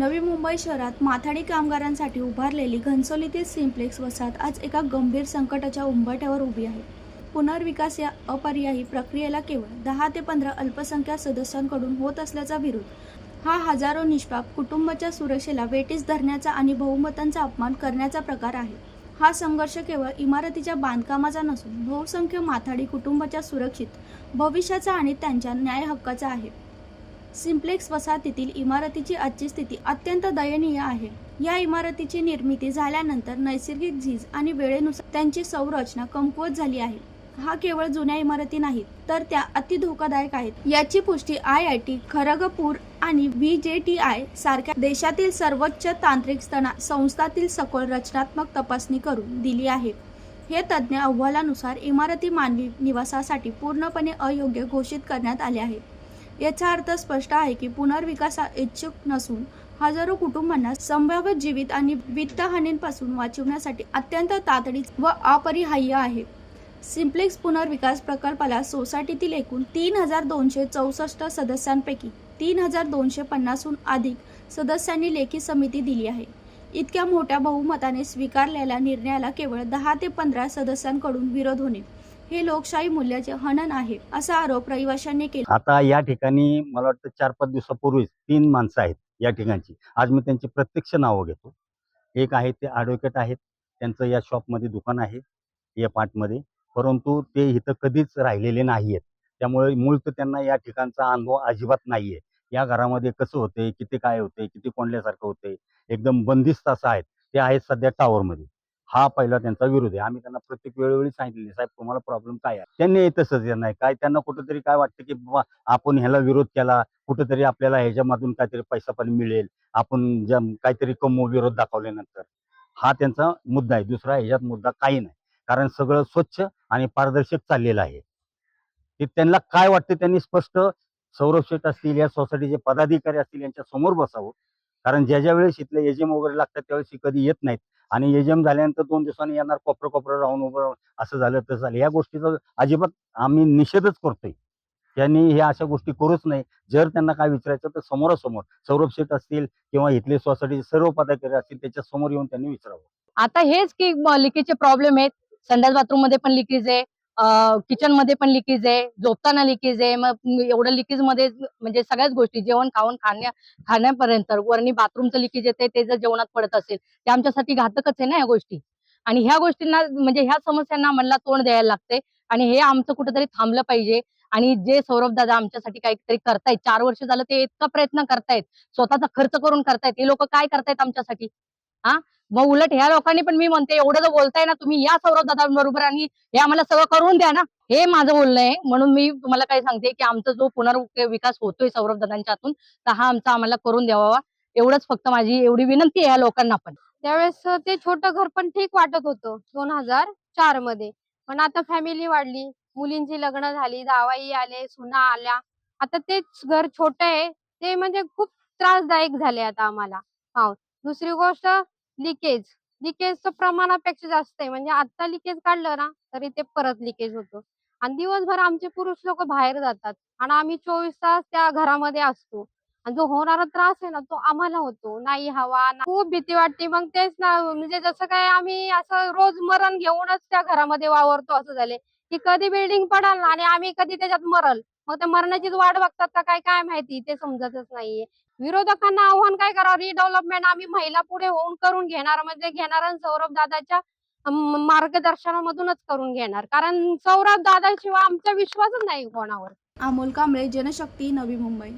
नवी मुंबई शहरात माथाडी कामगारांसाठी उभारलेली घनसोलीतील सिम्प्लेक्स वसाहत आज एका गंभीर संकटाच्या उंबरठ्यावर उभी आहे. पुनर्विकास या अपर्यायी प्रक्रियेला केवळ दहा ते पंधरा अल्पसंख्याक सदस्यांकडून होत असल्याचा विरोध हा हजारो निष्पाप कुटुंबाच्या सुरक्षेला वेटीस धरण्याचा आणि बहुमतांचा अपमान करण्याचा प्रकार आहे. हा संघर्ष केवळ इमारतीच्या बांधकामाचा नसून बहुसंख्य माथाडी कुटुंबाच्या सुरक्षित भविष्याचा आणि त्यांच्या न्याय हक्काचा आहे. सिम्प्लेक्स वसाहतीतील इमारतीची आजची स्थिती अत्यंत दयनीय आहे. या इमारतीची निर्मिती झाल्यानंतर नैसर्गिक झीज आणि वेळेनुसार त्यांची संरचना कमकुवत झाली आहे. हा केवळ जुन्या इमारती नाहीत तर त्या अति धोकादायक आहेत. याची पुष्टी आय आय टी खरगपूर आणि व्ही जे टी आय सारख्या देशातील सर्वोच्च तांत्रिक स्तना संस्थातील सखोल रचनात्मक तपासणी करून दिली आहे. हे तज्ज्ञ अहवालानुसार इमारती मानवी निवासासाठी पूर्णपणे अयोग्य घोषित करण्यात आले आहे. याचा अर्थ स्पष्ट आहे की पुनर्विकासा इच्छुक नसून हजारो कुटुंबांना संभाव्य जीवित आणि वित्तहानींपासून वाचवण्यासाठी अत्यंत तातडी व अपरिहार्य आहे. सिम्प्लेक्स पुनर्विकास प्रकल्पाला सोसायटीतील एकूण तीन हजार दोनशे चौसष्ट सदस्यांपैकी तीन हजार दोनशे पन्नासहून अधिक सदस्यांनी लेखी समिती दिली आहे. इतक्या मोठ्या बहुमताने स्वीकारलेल्या निर्णयाला केवळ दहा ते पंधरा सदस्यांकडून विरोध होणे. हे लोकशाही मूल्याचे हनन आहे असा आरोप रहिवाशांनी केला. आता या ठिकाणी मला वाटतं चार पाच दिवसापूर्वीच तीन माणसं आहेत या ठिकाणची. आज मी त्यांची प्रत्यक्ष नावं घेतो. एक आहे ते ॲडव्होकेट आहेत त्यांचं या शॉपमध्ये दुकान आहे या पार्टमध्ये परंतु ते इथं कधीच राहिलेले नाही आहेत त्यामुळे मूळ तर त्यांना या ठिकाणचा अनुभव अजिबात नाही आहे या घरामध्ये कसं होते किती काय होते किती कोंडल्यासारखं होते एकदम बंदिस्त असं आहेत. ते आहेत सध्या टॉवरमध्ये हा पहिला त्यांचा विरोध आहे. आम्ही त्यांना प्रत्येक वेळोवेळी सांगितले साहेब तुम्हाला प्रॉब्लेम काय आहे? त्यांनी तसंच नाही काय त्यांना कुठंतरी काय वाटतं की बाबा आपण ह्याला विरोध केला कुठंतरी आपल्याला ह्याच्यामधून काहीतरी पैसा पण मिळेल आपण ज्या काहीतरी कमवू विरोध दाखवल्यानंतर. हा त्यांचा मुद्दा आहे. दुसरा ह्याच्यात मुद्दा काही नाही. कारण सगळं स्वच्छ आणि पारदर्शक चाललेलं आहे. ते त्यांना काय वाटतं त्यांनी स्पष्ट सौरभ शेठ असतील या सोसायटीचे पदाधिकारी असतील यांच्या समोर बसावं. कारण ज्या ज्या वेळेस इथले एजम वगैरे लागतात त्यावेळेस कधी येत नाहीत. आणि एजम झाल्यानंतर दोन दिवसांनी येणार कोपरं कोपरं राहून उभं राहून असं झालं तसं झालं. या गोष्टीचा अजिबात आम्ही निषेधच करतोय. त्यांनी हे अशा गोष्टी करूच नाही. जर त्यांना काय विचारायचं तर समोरासमोर सौरभ शेठ असतील किंवा इथले सोसायटीचे सर्व पदाधिकारी असतील त्याच्यासमोर येऊन त्यांनी विचारावं. आता हेच की लिकेजचे प्रॉब्लेम आहेत. संडास बाथरूममध्ये पण लिकेज आहे. किचनमध्ये पण लिकेज आहे झोपताना लिकेज आहे मग एवढं लिकेजमध्ये म्हणजे सगळ्याच गोष्टी जेवण खाऊन खाण्या खाण्यापर्यंत वरणी बाथरूमचं लिकेज येते ते जर जेवणात पडत असेल ते आमच्यासाठी घातकच आहे ना या गोष्टी. आणि ह्या गोष्टींना म्हणजे ह्या समस्यांना म्हणला तोंड द्यायला लागते आणि हे आमचं कुठेतरी थांबलं पाहिजे. आणि जे सौरभ दादा आमच्यासाठी काहीतरी करतायत चार वर्ष झालं ते इतका प्रयत्न करतायत स्वतःचा खर्च करून करतायत हे लोक काय करतायत आमच्यासाठी? हा? मग उलट ह्या लोकांनी पण मी म्हणते एवढं जर बोलताय ना तुम्ही या सौरभ दादांबरोबर आणि हे आम्हाला सगळं करून द्या ना. हे माझं बोलणं आहे. म्हणून मी तुम्हाला काय सांगते की आमचा जो पुनर्विकास होतोय सौरभ दादांच्या हातून तर हा आमचा आम्हाला करून द्यावा एवढंच फक्त माझी एवढी विनंती आहे ह्या लोकांना पण. त्यावेळेस ते छोटं घर पण ठीक वाटत होतं दोन हजार चारमध्ये. पण आता फॅमिली वाढली मुलींची लग्न झाली जावाई आले सुना आल्या. आता तेच घर छोट आहे. ते म्हणजे खूप त्रासदायक झाले आता आम्हाला. हा दुसरी गोष्ट लिकेज. लिकेजचं प्रमाणापेक्षा जास्त आहे. म्हणजे आता लिकेज काढलं ना तरी ते परत लिकेज होतं. आणि दिवसभर आमचे पुरुष लोक बाहेर जातात. आणि आम्ही चोवीस तास त्या घरामध्ये असतो. आणि जो होणारा त्रास आहे ना तो आम्हाला होतो. नाही हवा ना- खूप भीती वाटते. मग तेच ना म्हणजे जसं काय आम्ही असं रोज मरण घेऊनच त्या घरामध्ये वावरतो असं झाले की कधी बिल्डिंग पडाल ना आणि आम्ही कधी त्याच्यात मरल. मग त्या मरणाचीच वाट बघतात का काय काय माहिती? ते समजतच नाहीये. विरोधकांना आव्हान काय करावं? रिडेव्हलपमेंट आम्ही महिला पुढे होऊन करून घेणार म्हणजे घेणार आणि सौरभ दादाच्या मार्गदर्शनामधूनच करून घेणार. कारण सौरभ दादाशिवाय आमचा विश्वासच नाही कोणावर. अमोल कांबळे जनशक्ती नवी मुंबई.